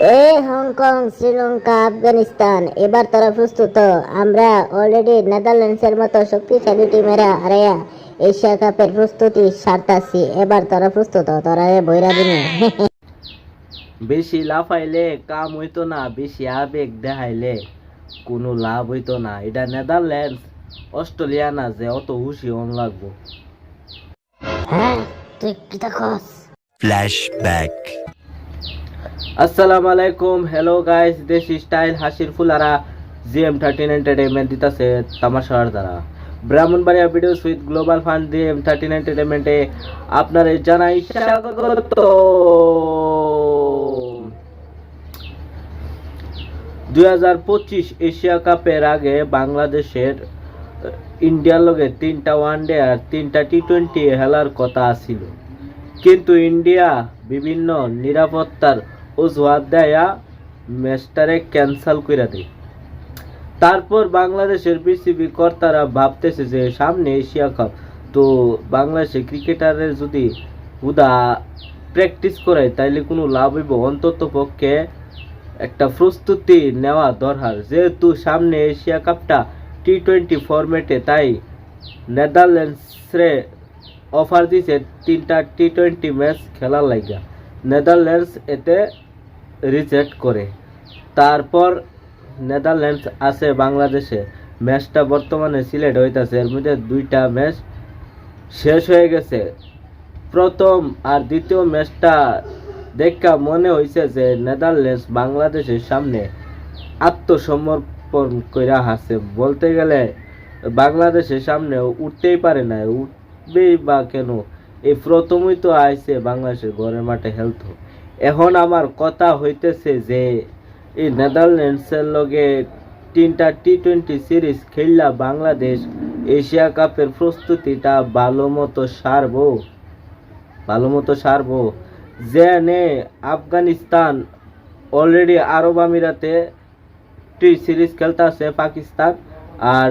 এ Hong Kong Sri Lanka Afghanistan এবার তোরা প্রস্তুত। আমরা অলরেডি নেদারল্যান্ডসের মতো শক্তিশালী টিমেরা হারাইয়া এশিয়া কাপের প্রস্তুতি সারতাছি। এবার তোরা প্রস্তুত তোরা এ বইরা দিনে বেশি লাফাইলে কাম হইতো না বেশি আবেগ দেখাইলে কোনো লাভ হইতো না। এটা নেদারল্যান্ডস অস্ট্রেলিয়া না যে অত হুশি অন লাগবো। হ্যাঁ তুই কি দেখস Flashback. আসসালামু আলাইকুম। হ্যালো গাইস দেশি স্টাইল হাসির ফুলারা জিএম থার্টিন এন্টারটেনমেন্ট দিতেছে তামাশার দ্বারা। Brahmanbaria videos with global fund GM thirteen এন্টারটেনমেন্টে আপনারা জানাই স্বাগত। দুই হাজার পঁচিশ এশিয়া কাপের আগে বাংলাদেশের, ইন্ডিয়ার লগে তিনটা ওয়ানডে আর তিনটা টি টোয়েন্টি খেলার কথা ছিল। কিন্তু ইন্ডিয়া বিভিন্ন নিরাপত্তার অজুহাত দেয়া ম্যাচটারে ক্যান্সেল করে দেয় তারপর বাংলাদেশের বিসিবি কর্তারা ভাবতেছে যে, সামনে এশিয়া কাপ। তো বাংলাদেশের ক্রিকেটারের যদি হুদা প্র্যাকটিস করায়, তাইলে কোনো লাভ হইব? অন্তত পক্ষে একটা প্রস্তুতি নেওয়া দরকার। যেহেতু সামনে এশিয়া কাপটা টি টোয়েন্টি ফরম্যাটে তাই নেদারল্যান্ডসরে অফার দিছে তিনটা টি টোয়েন্টি ম্যাচ খেলার লাগা নেদারল্যান্ডস এতে রিজেক্ট করে। তারপর নেদারল্যান্ডস আছে বাংলাদেশে। ম্যাচটা বর্তমানে সিলেট হইতাছে। এর মধ্যে দুইটা ম্যাচ শেষ হয়ে গেছে। প্রথম আর দ্বিতীয় ম্যাচটা দেখা মনে হয়েছে যে নেদারল্যান্ডস বাংলাদেশের সামনে আত্মসমর্পণ কইরা হাসে বলতে গেলে বাংলাদেশের সামনে উঠতেই পারে না উঠবেই বা কেন? এই প্রথমই তো আইছে বাংলাদেশের ঘরের মাঠে হেলথ এখন আমার কথা হইতেছে যে, এই নেদারল্যান্ডসের লগে তিনটা টি টোয়েন্টি সিরিজ খেললা বাংলাদেশ এশিয়া কাপের প্রস্তুতিটা ভালো মতো সারবো। ভালো মতো সারবো। জেনে আফগানিস্তান অলরেডি আরব আমিরাতে টি সিরিজ খেলতেছে পাকিস্তান আর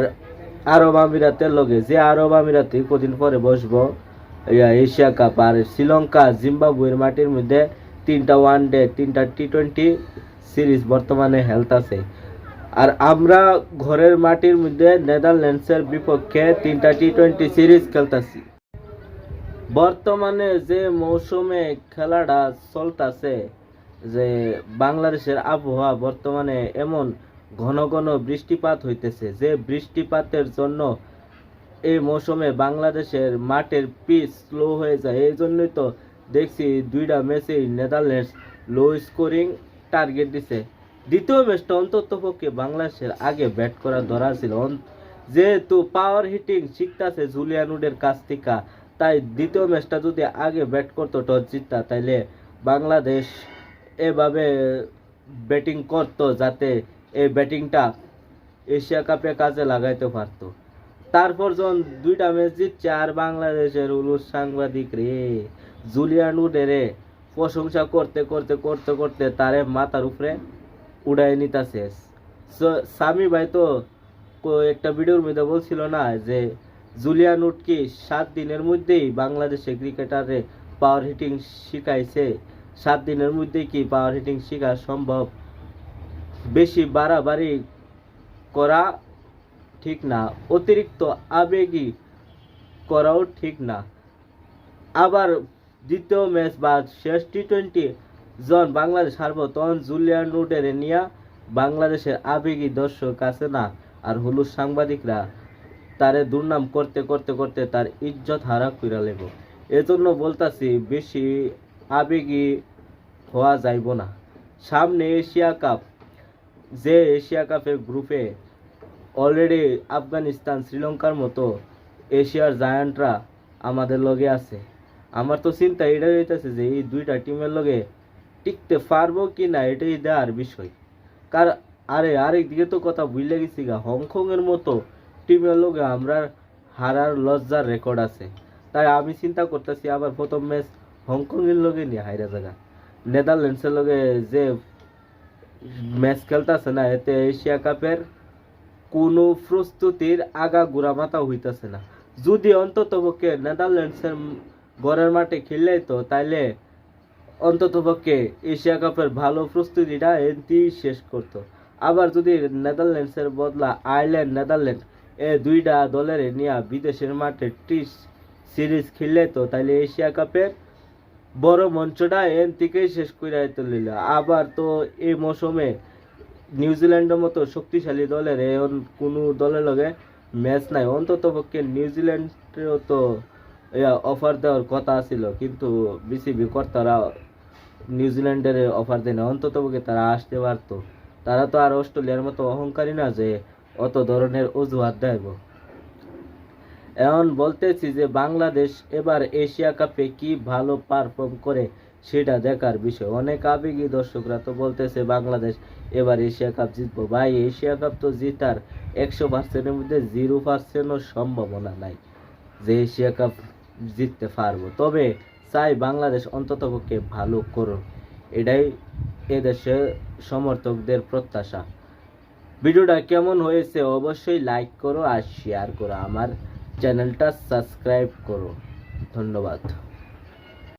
আরব আমিরাতের লগে। যে আরব আমিরাতে কদিন পরে বসবো এশিয়া কাপ আর শ্রীলঙ্কা, জিম্বাবুয়ের মাটির মধ্যে তিনটা ওয়ান ডে তিনটা টি টোয়েন্টি সিরিজ বর্তমানে হেলতাছে আর আমরা ঘরের মাটির মধ্যে নেদারল্যান্ডসের বিপক্ষে তিনটা টি টোয়েন্টি সিরিজ খেলতাছি। বর্তমানে যে মৌসুমে খেলাটা চলতেছে, যে বাংলাদেশের আবহাওয়া বর্তমানে এমন ঘন ঘন বৃষ্টিপাত হইতেছে, যে বৃষ্টিপাতের জন্য এই মৌসুমে বাংলাদেশের মাঠের পিচ স্লো হয়ে যায়। এই জন্যই তো দেখছি দুইটা ম্যাচেই নেদারল্যান্ডস লো স্কোরিং টার্গেট দিছে। দ্বিতীয় ম্যাচটা অন্তত পক্ষে বাংলাদেশের আগে ব্যাট করা ধরা ছিল। যেহেতু পাওয়ার হিটিং শিখতেছে জুলিয়ান উডের কাছ থেকে, তাই দ্বিতীয় ম্যাচটা যদি আগে ব্যাট করতো টস জিততা, তাইলে বাংলাদেশ এভাবে ব্যাটিং করতো যাতে এই ব্যাটিংটা এশিয়া কাপে কাজে লাগাইতে পারতো। তারপর যখন দুইটা ম্যাচ জিতছে আর বাংলাদেশের উলুস সাংবাদিক রে, জুলিয়ান উডে রে, প্রশংসা করতে করতে করতে করতে তারে মাথার উপরে উড়াই নিতাছে। সামি ভাই তো একটা ভিডিওর মধ্যে বলছিল না যে, জুলিয়ান কি সাত দিনের মধ্যেই বাংলাদেশে ক্রিকেটারে পাওয়ার হিটিং শিখাইছে? সাত দিনের মধ্যেই কি পাওয়ার হিটিং শেখা সম্ভব? বেশি বাড়াবাড়ি করা ঠিক না। অতিরিক্ত আবেগী করাও ঠিক না। আবার দ্বিতীয় ম্যাচ বা শেষ টি টোয়েন্টি যখন বাংলাদেশ হারবো তখন জুলিয়ান রুডের নিয়ে বাংলাদেশের আবেগী দর্শক আছে না। আর হলুদ সাংবাদিকরা তারে দুর্নাম করতে করতে করতে তার ইজ্জত হারা কইরা লেব। এজন্য বলতাছি, বেশি আবেগী হওয়া যাইব না। সামনে এশিয়া কাপ, যে এশিয়া কাপের গ্রুপে অলরেডি আফগানিস্তান, শ্রীলঙ্কার মতো এশিয়ার জায়ান্টরা আমাদের লগে আছে। আমার তো চিন্তা এটাই হইতেছে যে এই দুইটা টিমের লগে টিকতে পারব কি না এটাই দেওয়ার বিষয়। কার আরে, আরেক দিকে তো কথা ভুলে গেছি গা, হংকংয়ের মতো টিমের লগে আমরা হারার লজ্জার রেকর্ড আছে। তাই আমি চিন্তা করতেছি আবার প্রথম ম্যাচ হংকং এর লগে নিয়ে হাইরা জায়গা নেদারল্যান্ডসের লগে যে ম্যাচ খেলতেছে না, এতে এশিয়া কাপের কোনো প্রস্তুতির আগা গুড়া মাথা হইতেছে না। যদি অন্তত পক্ষে নেদারল্যান্ডসের ঘরের মাঠে খেললেই তো তাইলে অন্ততপক্ষে এশিয়া কাপের ভালো প্রস্তুতিটা এনতি শেষ করতো। আবার যদি নেদারল্যান্ডসের বদলা আয়ারল্যান্ড, নেদারল্যান্ড এ দুইটা দলের নিয়ে বিদেশের মাঠে টিস সিরিজ খেললে তো তাইলে এশিয়া কাপের বড় মঞ্চটা এন থেকেই শেষ করে তুলিল। আবার তো এই মৌসুমে নিউজিল্যান্ডের মতো শক্তিশালী দলের এখন কোনো দলের লগে ম্যাচ নাই। অন্তত পক্ষে নিউজিল্যান্ডেও তো অফার দেওয়ার কথা ছিল কিন্তু বিসিবি কর্তারা নিউজিল্যান্ডের অফার দেয় না অন্তত পক্ষে তারা আসতে পারতো। তারা তো আর অস্ট্রেলিয়ার মতো অহংকারী না যে অত ধরনের অজুহাত দেব। এখন বলতেছি যে বাংলাদেশ এবার এশিয়া কাপে কি ভালো পারফর্ম করে? সেটা দেখার বিষয়। অনেক আবেগী দর্শকরা তো বলতেছে, বাংলাদেশ এবার এশিয়া কাপ জিতবো। ভাই, এশিয়া কাপ তো জিতার একশো পার্সেন্টের মধ্যে জিরো পার্সেন্টও সম্ভাবনা নাই যে এশিয়া কাপ জিততে পারব। তবে চাই বাংলাদেশ অন্ততপক্ষে ভালো করুক। এটাই এদেশের সমর্থকদের প্রত্যাশা। ভিডিওটা কেমন হয়েছে অবশ্যই লাইক করো আর শেয়ার করো। আমার চ্যানেলটা সাবস্ক্রাইব করো। ধন্যবাদ।